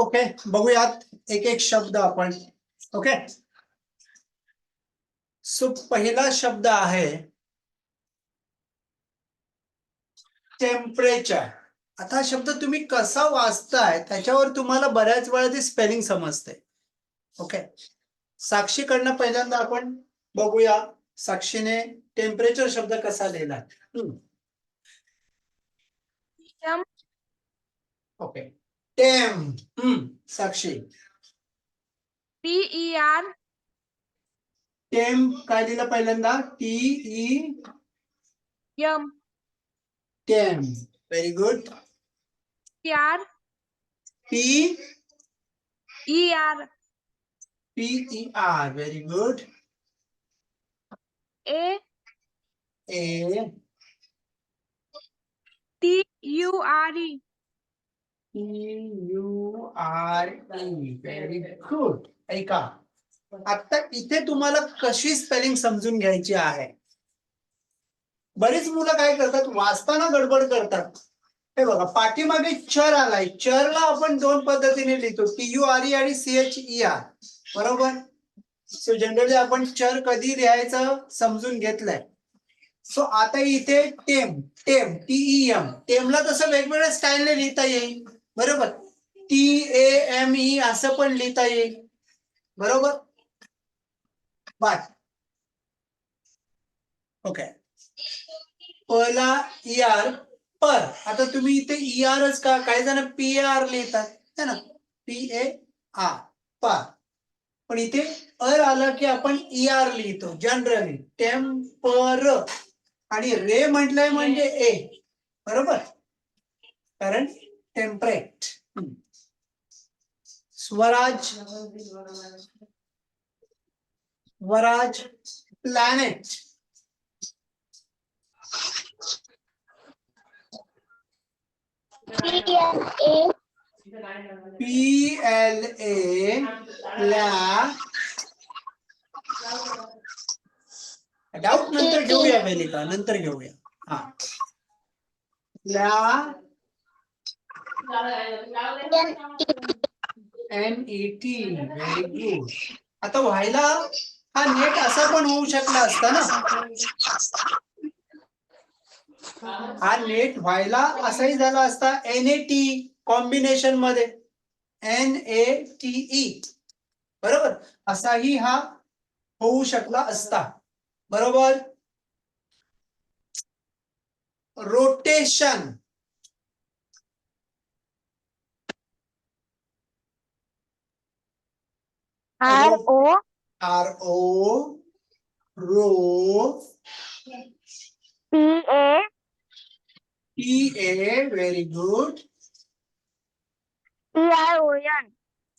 Okay बघूयात एक एक शब्द आपण. ओके सो पहिला शब्द आहे टेम्परेचर आता हा शब्द तुम्ही कसा वाचताय त्याच्यावर तुम्हाला बऱ्याच वेळा ते स्पेलिंग समजते. ओके साक्षीकडनं पहिल्यांदा आपण बघूया साक्षीने टेम्परेचर शब्द कसा लिहिला. Okay tem. Hmm. Sakshi. T E R tem काय लिहिलं पहिल्यांदा? T E M tem. Very good T R P E R P E R very good A A. T U R E U R E very good ऐका. आता इथे तुम्हाला कशी spelling समजून घ्यायची आहे? बरीच मुलं काय करतात? वाचताना गडबड करतात. हे बघा पाठीमागे चर आलाय. चरला आपण दोन पद्धतीने लिहितो. टी यू आर ई आणि सी एच ई आर बरोबर? सो जनरली आपण चर कधी लिहायचं समजून घेतलंय. सो आता इथे टेम टेम टीई एम टेमला तसं वेगवेगळ्या स्टाईलने लिहिता येईल. बरोबर? टी ए एम ई असं पण लिहिता येईल. बरोबर? बाय. ओके पहिला ई आर पर. आता तुम्ही इथे ई आरच का? काही जण पी ए आर लिहितात. है ना? P A R per. पण इथे अर आलं की आपण ई आर लिहितो जनरली टेम्पर आणि रे म्हटलंय म्हणजे ए बरोबर? कारण temperate Swaraj Swaraj planet P L A P L A ला डाऊट नंतर घेऊया वेलिका नंतर घेऊया. हा. ला N E T very good आता व्हायला हा नेट असा पण होऊ शकला असता ना? हा नेट व्हायला असाही झाला असता एन ए टी कॉम्बिनेशनमध्ये. एन ए टी ई बरोबर? असाही हा होऊ शकला असता. बरोबर? Rotation R O R O ro P A T A very good T I O N.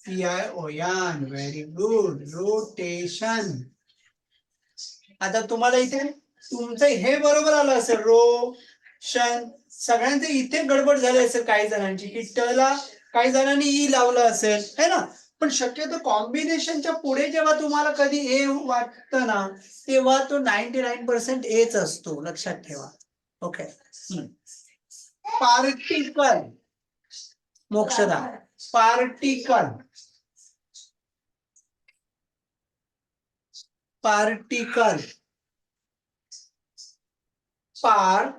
P I Oyan very good rotation आता तुम्हाला इथे तुमचं हे बरोबर आलं असेल रोशन. सगळ्यांचे इथे गडबड झाली असेल काही जणांची की टला काही जणांनी ई लावलं असेल है ना? पण शक्यतो कॉम्बिनेशनच्या पुढे जेव्हा तुम्हाला कधी ए वाटतं ना तेव्हा तो नाईन्टी नाईन पर्सेंट एच असतो लक्षात ठेवा. Okay particle Mokshada. Particle particle par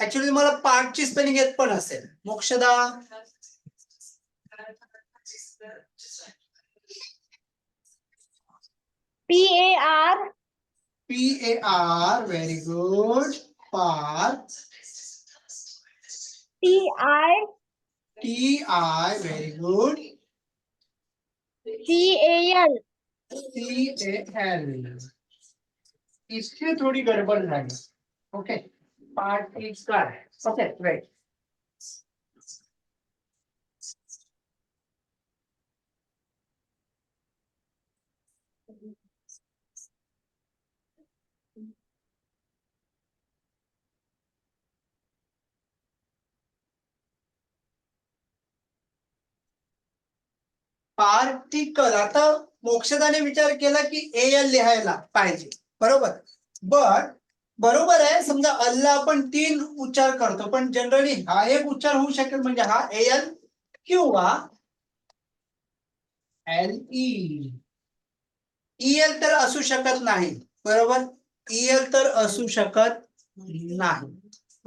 actually तुम्हाला पार्टची स्पेलिंग येत पण असेल. Mokshada. P A R? P A R very good par T I? T I very good C A L. C A L इथे थोडी गडबड झाली okay particle okay right particle आता मोक्षदाने विचार केला की ए एल लिहायला पाहिजे. बरोबर? बट बरोबर आहे समजा अल्ला आपण तीन उच्चार करतो पण जनरली हा एक उच्चार होऊ शकेल म्हणजे हा ए एल किंवा एल ई. एल तर असू शकत नाही. बरोबर? एल तर असू शकत नाही.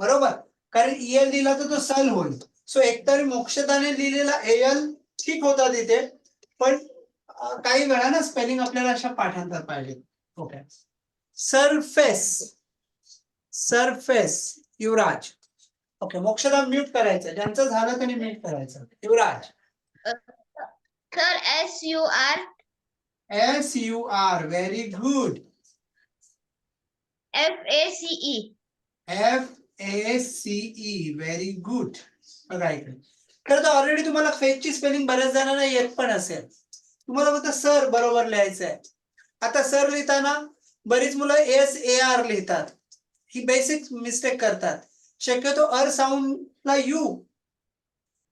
बरोबर? कारण एल दिला तर तो सल होईल. सो एकतर मोक्षदाने लिहिलेला एल ठीक होता तिथे पण काही वेळा ना स्पेलिंग आपल्याला अशा पाठांतर पाहिजे. Okay surface surface Yuvraj. Okay Mokshada mute करायचं ज्यांचं झालं त्यांनी म्यूट करायचं. Yuvraj. Sur S U R S U R very good F A C E F A C E very good बघा इकडे. खरं तर ऑलरेडी तुम्हाला फेजची स्पेलिंग बऱ्याच जणांना येत पण असेल. तुम्हाला फक्त सर बरोबर लिहायचं आहे आता सर लिहिताना बरीच मुलं एस ए आर लिहितात. ही बेसिक मिस्टेक करतात. शक्यतो अर साऊंडला यू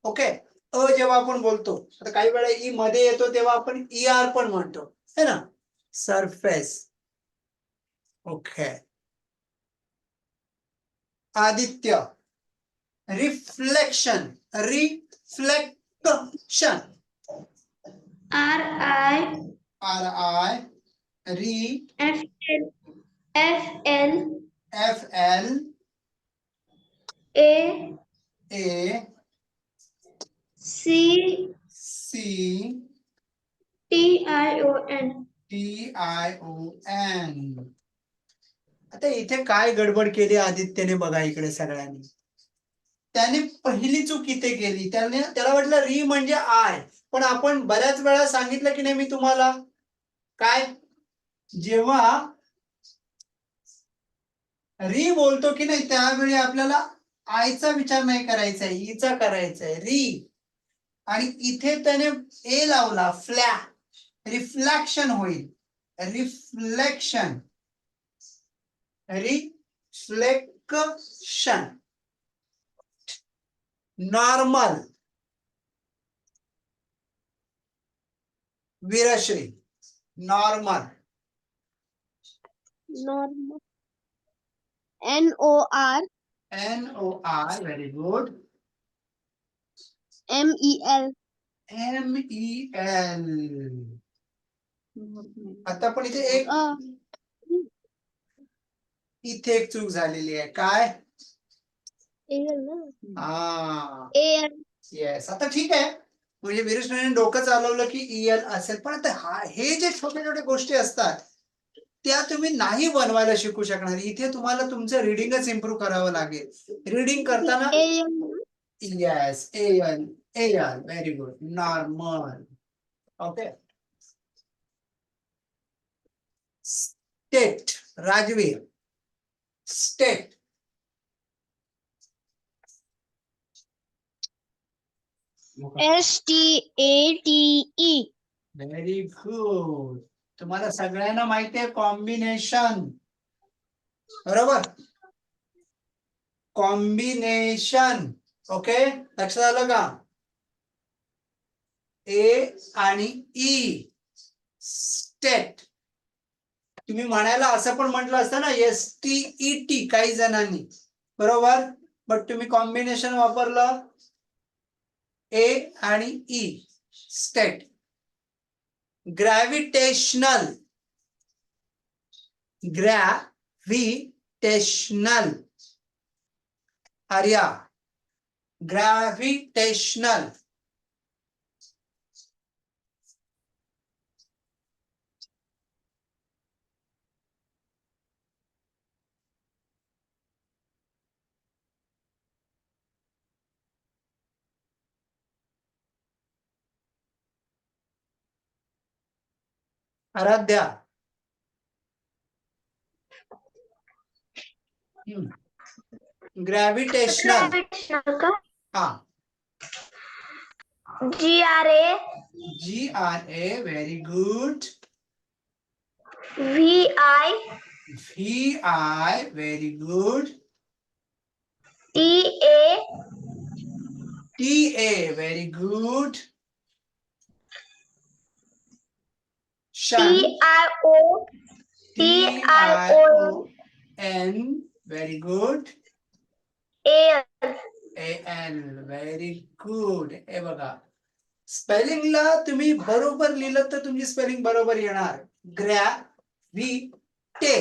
ओके अ जेव्हा आपण बोलतो आता काही वेळा ई मध्ये येतो तेव्हा आपण e, ई आर पण म्हणतो. है ना? Surface okay Aditya. Reflection reflection R I R I re F L F L F L A A C C T I O N T I O N आता इथे काय गडबड केली आदित्यने बघा इकडे सगळ्यांनी. त्याने पहिली चूक इथे केली. त्याने त्याला वाटलं री म्हणजे आय. पण आपण बऱ्याच वेळा सांगितलं की नाही मी तुम्हाला? काय? जेव्हा री बोलतो की नाही त्यावेळी आपल्याला आयचा विचार नाही करायचा आहे ईचा करायचा आहे री. आणि इथे त्याने ए लावला फ्लॅ. रिफ्लॅक्शन होईल. Reflection. Reflection. Normal Veershree normal normal N O R N O R very good M E L M E L आता पण इथे एक इथे एक चूक झालेली आहे. काय? हा. एल येस आता ठीक आहे. म्हणजे विरेशने डोकं चालवलं की ईएल असेल. पण आता हा जे छोटे छोटे गोष्टी असतात त्या तुम्ही नाही बनवायला शिकू शकणार. इथे तुम्हाला तुमचं रिडिंगच इम्प्रूव्ह करावं लागेल. रिडिंग करताना yes L L very good normal okay state Rajveer state S T A T E very good तुम्हाला सगळ्यांना माहिती आहे कॉम्बिनेशन बरोबर? कॉम्बिनेशन ओके लक्षात आलं का? ए आणि ई स्टेट तुम्ही म्हणायला असं पण म्हटलं असतं ना एस टी ई टी काही जणांनी. बरोबर? बट तुम्ही कॉम्बिनेशन वापरलं. ए आणि E state gravitational gravitational Arya gravitational Aradhya. Gravitational का? हा। G R A G R A very good V I V I very good T A T A very good T I O T I O N very good A A N very good हे बघा. स्पेलिंगला तुम्ही बरोबर लिहिलं तर तुमची spelling बरोबर येणार. ग्रॅ V टे.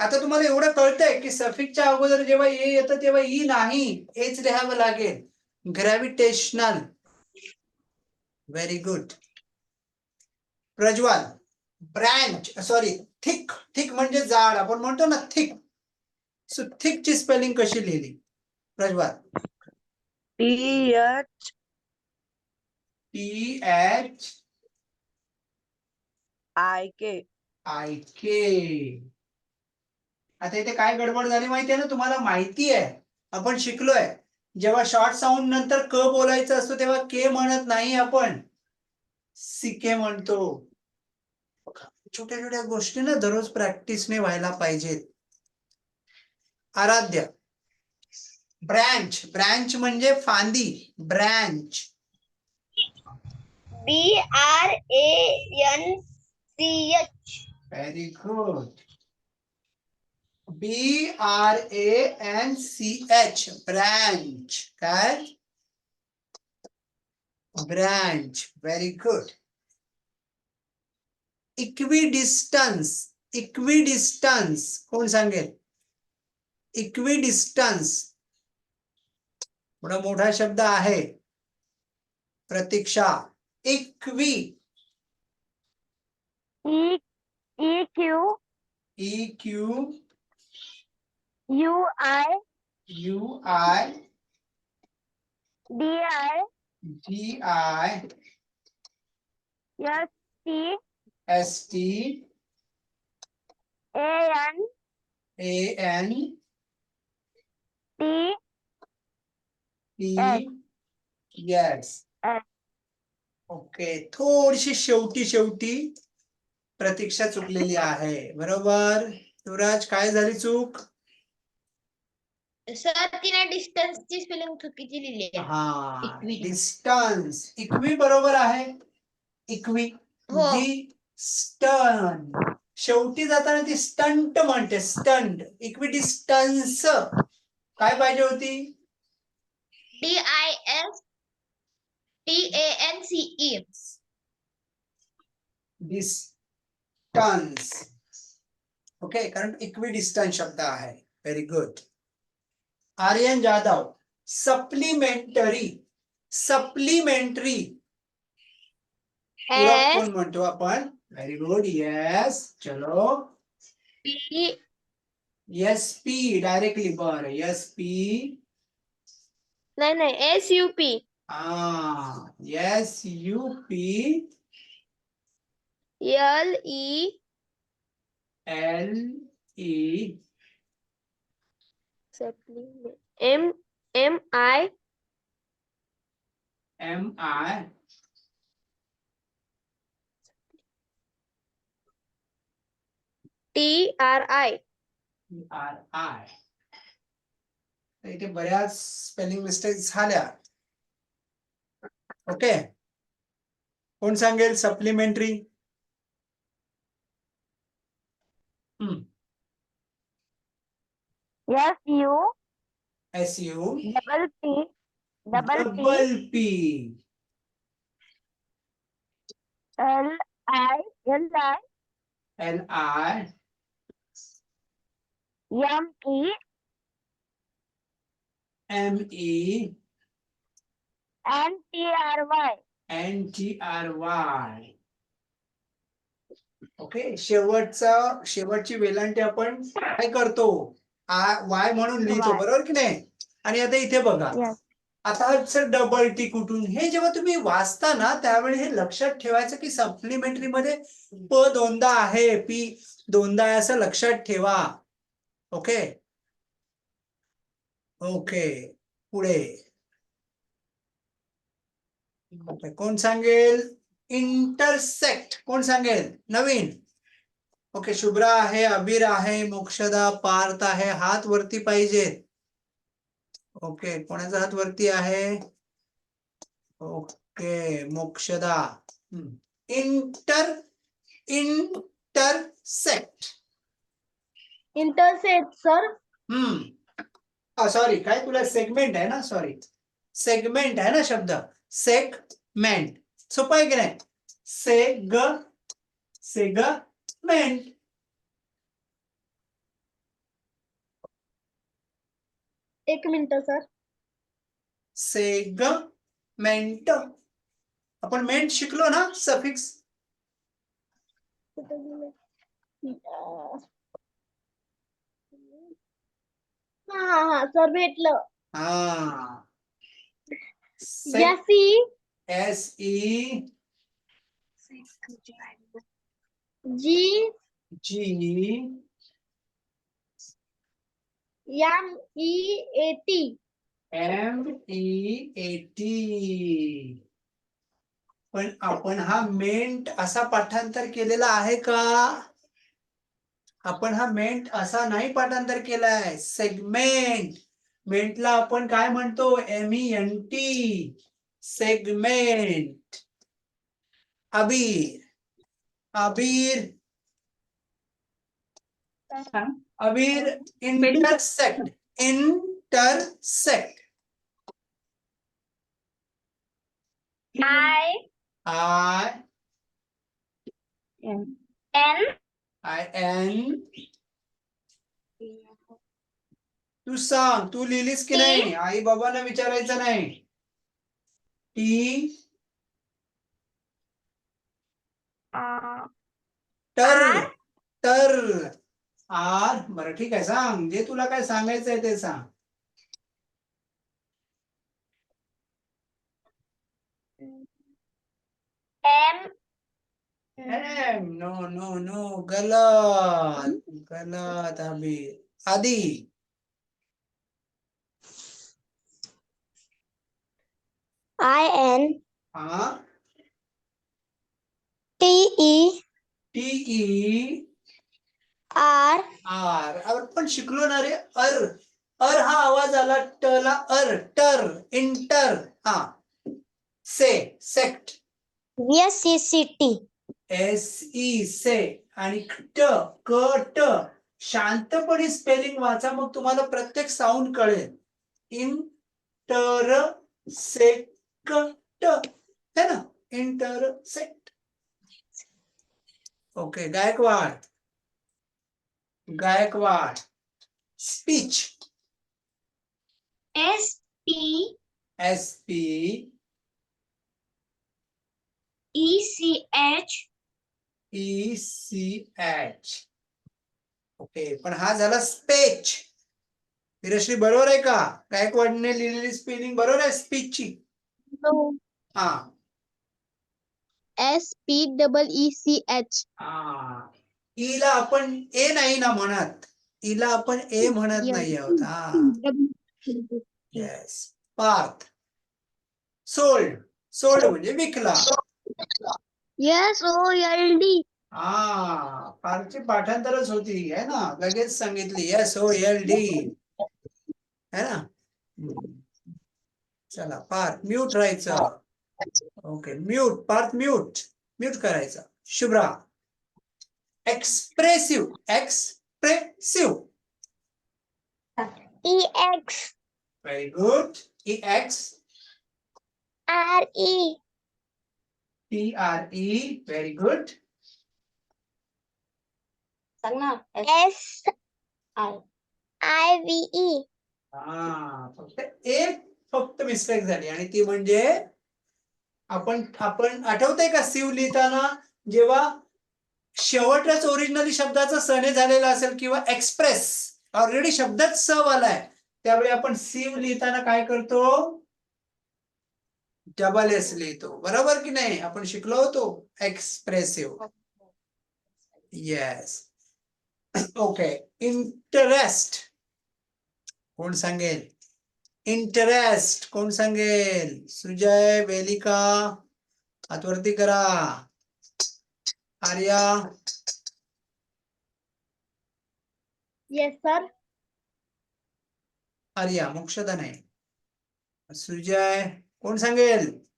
आता तुम्हाला एवढं कळतंय की सफिकच्या अगोदर जेव्हा ए येतं तेव्हा ई नाही. हेच लिहावं लागेल. Gravitational very good Prajwal. Branch sorry thick thick म्हणजे जाड आपण म्हणतो ना थिक. सो थिक ची स्पेलिंग कशी लिहिली? Prajwal. T H T H I K I K आता इथे काय गडबड झाली माहितीये ना? तुम्हाला माहिती आहे. आपण शिकलोय. जेव्हा शॉर्ट साऊंड नंतर क बोलायचं असतो तेव्हा के म्हणत नाही आपण. सिके म्हणतो. छोट्या छोट्या गोष्टी ना दररोज प्रॅक्टिसने व्हायला पाहिजेत आराध्य ब्रँच ब्रँच म्हणजे फांदी branch B R A N C H Very good B R A N C H branch. काय? Branch. Very good. Equidistance. Equidistance. कोण सांगेल? Equidistance. थोडा मोठा शब्द आहे Pratiksha equi Q E Q U I U I D I G I S T S T A N A N T yes. S. Okay थोडीशी शेवटी शेवटी प्रतीक्षा चुकलेली आहे बरोबर युवराज काय झाली चूक सर तिने डिस्टन्सची स्पेलिंग चुकीची लिहिली आहे हा इक्वी. डिस्टन्स इक्वी बरोबर आहे इक्वी हो. स्टन शेवटी जाताना ती स्टंट म्हणते स्टंट इक्वी डिस्टन्स काय पाहिजे होती? D I S T A N C E distance okay कारण इक्वी डिस्टन्स शब्द आहे. Very good Aryan Jadhav supplementary supplementary म्हणतो आपण? व्हेरी गुड येस चलो. पी एस पी डायरेक्टली बर एस पी नाही नाही एस यू पी हा S U P L E L E M M I M I T R I R I इथे बऱ्याच spelling mistake झाल्या. Okay कोण सांगेल supplementary S U S U double P double P double P L I L I L I M E M E N T R Y N T R Y okay शेवटचा शेवटची वेलांटी आपण काय करतो? Y म्हणून लिहितो Y. बरोबर की नाही? आणि आता इथे बघा. आता सर डबल टी कुठून? हे जेव्हा तुम्ही वाचता ना त्यावेळी हे लक्षात ठेवायचं की सप्लिमेंटरी मध्ये प दोनदा आहे पी दोनदा आहे असं लक्षात ठेवा. ओके ओके पुढे कोण सांगेल इंटरसेक्ट कोण सांगेल नवीन ओके शुभ्रा आहे अबीर आहे मोक्षदा पार्थ आहे हात वरती पाहिजेत ओके कोणाचा हात वरती आहे? Okay Mokshada inter intersect intersect sir hmm sorry काय तुला सेगमेंट आहे ना? सॉरी सेगमेंट आहे ना शब्द? सेगमेंट सोपं आहे की नाही? से ग से ग मेंट एक मिनिट सर सेगमेंट आपण मेंट शिकलो ना? सफिक्स हा हा हा सर भेटलं हा S E G G M E A T M E A T पण आपण हा मेंट असा पाठांतर केलेला आहे का? आपण हा मेंट असा नाही पाठांतर केलाय सेगमेंट मेंटला आपण काय म्हणतो? M E N T segment Abir. Abir. Abir intersect intersect I I N I N तू सांग तू लिहिलीस की नाही? आई बाबांना विचारायचं नाही. टी टर? टर आर बरं ठीक आहे. सांग. जे तुला काय सांगायचं आहे ते सांग. M M no no no गलत गलत अबीर आदी आय एन हा T E T E R R आपण शिकलो ना रे अर. अर हा आवाज आला ट ला अर टर इंटर. हा. Se sect. S C C T S E se आणि ट क ट. शांतपणे स्पेलिंग वाचा मग तुम्हाला प्रत्येक साऊंड कळेल. इंटर सेक्ट है ना? Intersect okay Gaikwad. Gaikwad. Speech S P S P E C H E C H okay पण हा झाला स्पेच. विरश्री बरोबर आहे का? गायकवाडने लिहिलेली स्पेलिंग बरोबर आहे? स्पीचची. हा. S P double E C H हा. ईला आपण ए नाही ना म्हणत. ईला आपण ए म्हणत नाही आहोत. हा. येस पार्थ. सोल्ड. सोल्ड म्हणजे विकला. एस ओ एल डी हा पार्थची पाठांतरच होती है ना? लगेच सांगितली एस ओ एल डी है ना. चला पार्थ म्यूट राहायचं. Okay mute Parth mute mute करायचं. Shubhra. Expressive expressive E X very good E X R E T R E very good सांग ना. एस आय आय व्ही हा फक्त एक फक्त मिस्टेक झाली. आणि ती म्हणजे आपण आपण आठवतंय का सिव लिहिताना? जेव्हा शेवटच ओरिजिनली शब्दाचा सने झालेला असेल किंवा एक्सप्रेस ऑलरेडी शब्दच स आलाय त्यावेळी आपण सिव लिहिताना काय करतो? डबल एस लिहितो बरोबर की नाही? आपण शिकलो होतो एक्सप्रेसिव्ह. येस ओके इंटरेस्ट कोण सांगेल? इंटरेस्ट कोण सांगेल? सुजय वेलिका हातवरती करा. आर्या. येस सर आर्या मोक्षदा नाही सुजय. कोण सांगेल?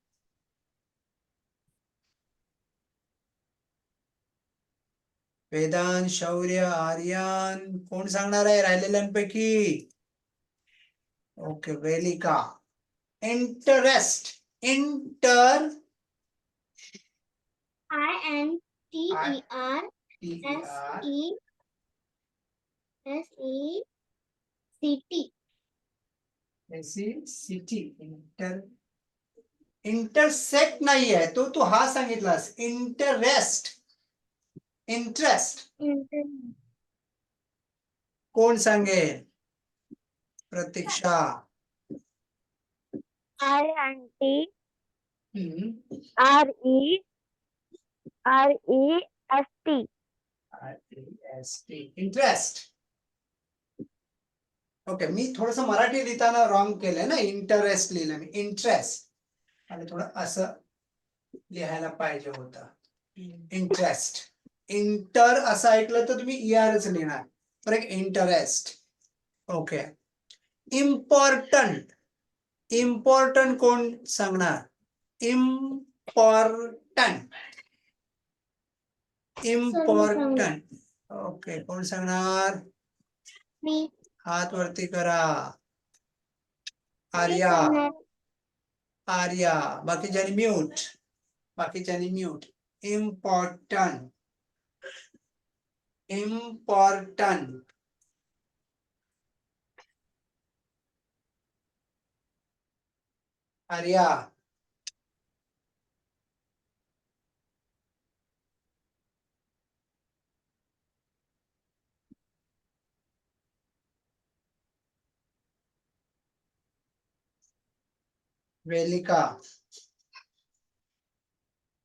वेदांत शौर्य आर्यन कोण सांगणार आहे राहिलेल्यांपैकी? Okay Velika. Interest inter I N T I- E R T S R E S E C T. C T inter intersect नाही आहे तो तू हा सांगितलास. इंटरेस्ट इंटरेस्ट कोण सांगेल? Pratiksha. N T hmm. R E R E S T. Interest okay मी थोडस मराठी लिहिताना रॉंग केलंय ना. इंटरेस्ट लिहिलं मी. इंटरेस्ट आणि थोडं असं लिहायला पाहिजे होतं. इंटरेस्ट इंटर असं ऐकलं तर तुम्ही इआरच लिहिणार. तर एक इंटरेस्ट ओके इम्पॉर्टंट इम्पॉर्टंट कोण सांगणार? इम्पॉर्टंट इम्पॉर्टंट ओके कोण सांगणार. हात वरती करा. आर्या. आर्या बाकीच्यानी mute बाकीच्यानी mute. Important. Important. Arya. Velika.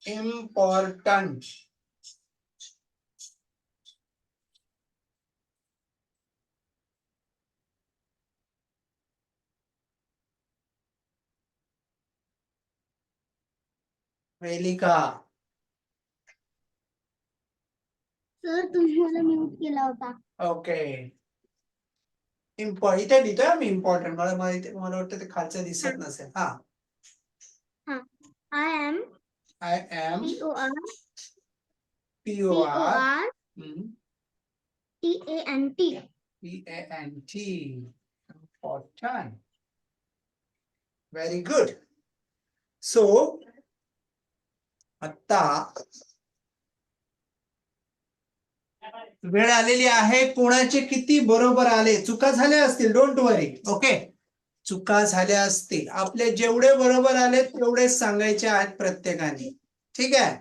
Important. Velika. Sir तुम्ही मला म्यूट केला होता. ओके. इम्पॉ इथे लिहितोय मी इम्पॉर्टंट मला माहिती मला वाटतं ते खालचं दिसत नसेल हा I am I am P O R P P O O R R T A N T. P A N T important very good so आता वेळ आलेली आहे कोणाचे किती बरोबर आले चुका झाल्या असतील डोंट वरी ओके चुका झाल्या असतील. आपले जेवढे बरोबर आले तेवढेच सांगायचे आहेत प्रत्येकाने. ठीक आहे?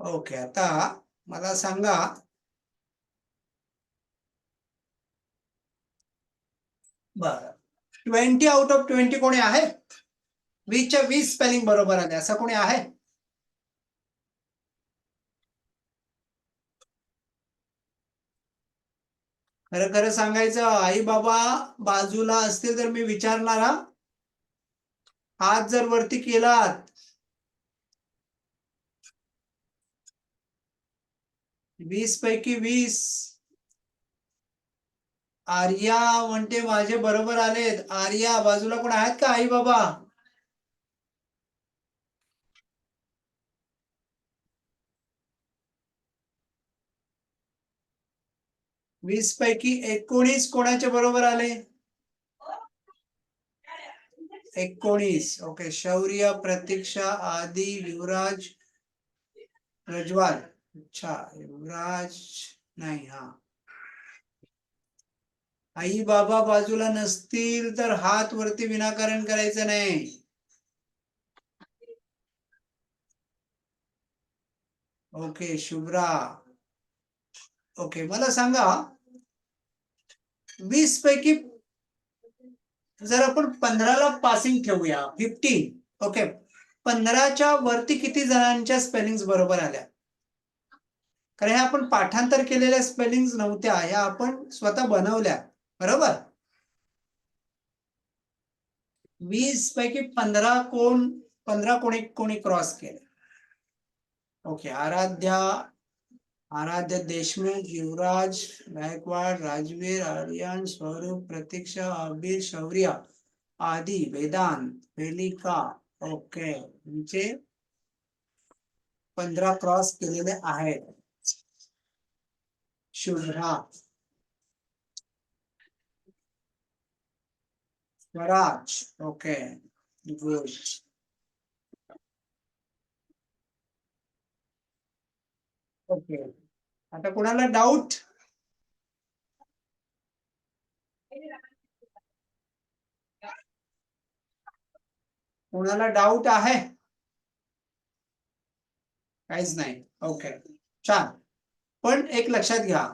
ओके आता मला सांगा. बर. ट्वेंटी आउट ऑफ ट्वेंटी कोणी आहे? वीसच्या वीस स्पेलिंग बरोबर आले असं कोणी आहे? खरं खरं सांगायचं आई बाबा बाजूला असतील तर मी विचारणार हा. हात जर वरती केलात. वीस पैकी वीस. आर्या म्हणते माझे बरोबर आलेत. आर्या बाजूला कोण आहेत का आई बाबा? वीस पैकी एकोणीस कोणाच्या बरोबर आले? एकोणीस. ओके शौर्य प्रतीक्षा आदी युवराज रजवाल अच्छा. युवराज नाही हा. आई बाबा बाजूला नसतील तर हात वरती विनाकारण करायचं नाही. ओके शुभ्रा. ओके मला सांगा वीस पैकी जर आपण पंधराला पासिंग ठेवूया फिफ्टीन ओके पंधराच्या वरती किती जणांच्या स्पेलिंग बरोबर आल्या? कारण ह्या आपण पाठांतर केलेल्या स्पेलिंग नव्हत्या ह्या आपण स्वतः बनवल्या बरोबर? वीस पैकी पंधरा कोण पंधरा कोणी कोणी क्रॉस केले? ओके आराध्या आराध्य देशमुख, युवराज गायकवाड, राजवीर, आर्यन, स्वरूप, प्रतीक्षा, अबीर, शौर्य आदी वेदांत, वेलिका, ओके. म्हणजे पंधरा क्रॉस केलेले आहेत. Shubhra. Swaraj, okay. Good okay. आता कोणाला डाऊट कोणाला डाऊट आहे? काहीच नाही. ओके छान. पण एक लक्षात घ्या.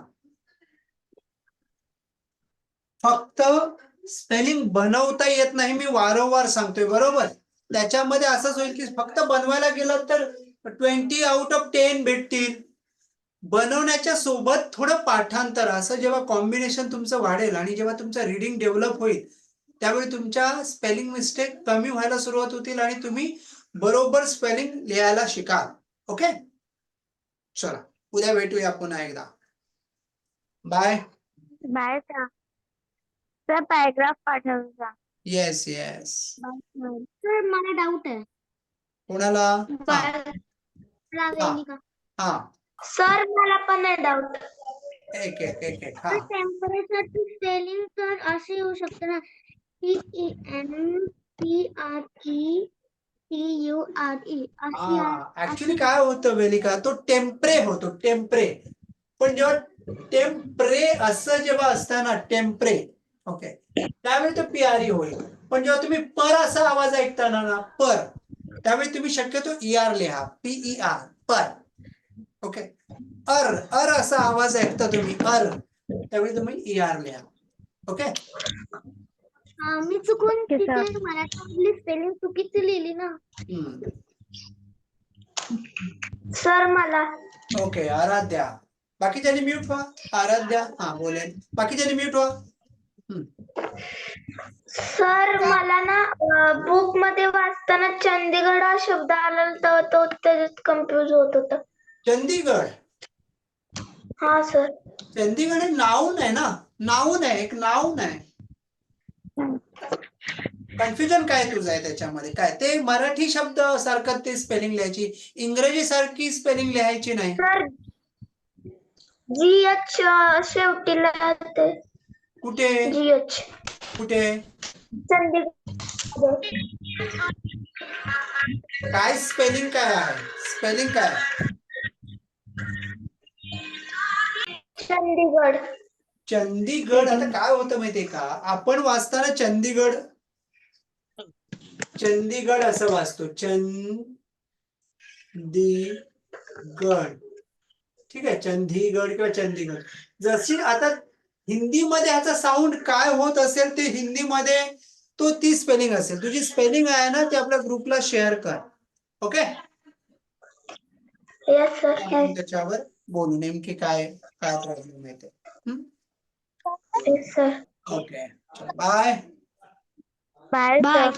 फक्त स्पेलिंग बनवता येत नाही मी वारंवार सांगतोय बरोबर? त्याच्यामध्ये असंच होईल की फक्त बनवायला गेलं तर ट्वेंटी आउट ऑफ टेन भेटतील. बनवण्याच्या सोबत थोडं पाठांतर असं जेव्हा कॉम्बिनेशन तुमचं वाढेल आणि जेव्हा तुमचं रिडिंग डेव्हलप होईल त्यावेळी तुमच्या स्पेलिंग मिस्टेक कमी व्हायला सुरुवात होतील आणि तुम्ही बरोबर स्पेलिंग लिहायला शिकाल. ओके चला उद्या भेटूया पुन्हा एकदा. बाय बाय सर पॅराग्राफ पाठवून येस येस सर मला डाऊट आहे. कोणाला. हा. सर मला पण आहे डाऊट एक एक एक एक हा. टेम्परेचरची स्पेलिंग तर अशी येऊ शकते ना. T E N P R E T U R E अशी ऍक्च्युली काय होतं वेलिका? तो टेम्परे होतो टेम्परे पण जेव्हा टेम्परे असं जेव्हा असतं ना टेम्परे ओके त्यावेळी तो पीआरई होईल. पण जेव्हा तुम्ही पर असा आवाज ऐकताना ना पर त्यावेळी तुम्ही शक्यतो ई आर लिहा P E R per. Okay अर अर असा आवाज ऐकता तुम्ही. अर त्यावेळी तुम्ही ई आर लिहा. ओके मी चुकून. तिथे मराठीमधली स्पेलिंग चुकीची लिहिली ना. सर मला. ओके आराध्या. बाकीच्यांनी म्यूट व्हा. आराध्या. हा बोलेल बाकीच्यांनी म्यूट व्हा. सर मला ना बुकमध्ये वाचताना चंदीगड हा शब्द आला तर तो त्याच्यात कन्फ्युज होत होता. चंदीगड. हा सर चंदीगड हे नाऊन आहे ना? नाऊन आहे एक नाऊन आहे. कन्फ्युजन काय तुझं आहे त्याच्यामध्ये? काय? ते मराठी शब्द सारखं ते स्पेलिंग लिहायची. इंग्रजी सारखी स्पेलिंग लिहायची नाही. सर जी एच शेवटी कुठे? जी एच कुठे? चंदीगड. काय स्पेलिंग काय आहे? स्पेलिंग काय चंदीगड. चंदीगड आता काय होतं माहितीये का? आपण वाचताना चंदीगड. चंदीगड असं वाचतो. चंदीगड. ठीक आहे? चंदीगड किंवा चंदीगड. जशी आता हिंदीमध्ये ह्याचा साऊंड काय होत असेल ते हिंदीमध्ये तो ती स्पेलिंग असेल. तुझी स्पेलिंग आहे ना ते आपल्या ग्रुपला शेअर कर. ओके त्याच्यावर. बोलू नेमकी काय काय प्रॉब्लेम आहे ते. Okay bye bye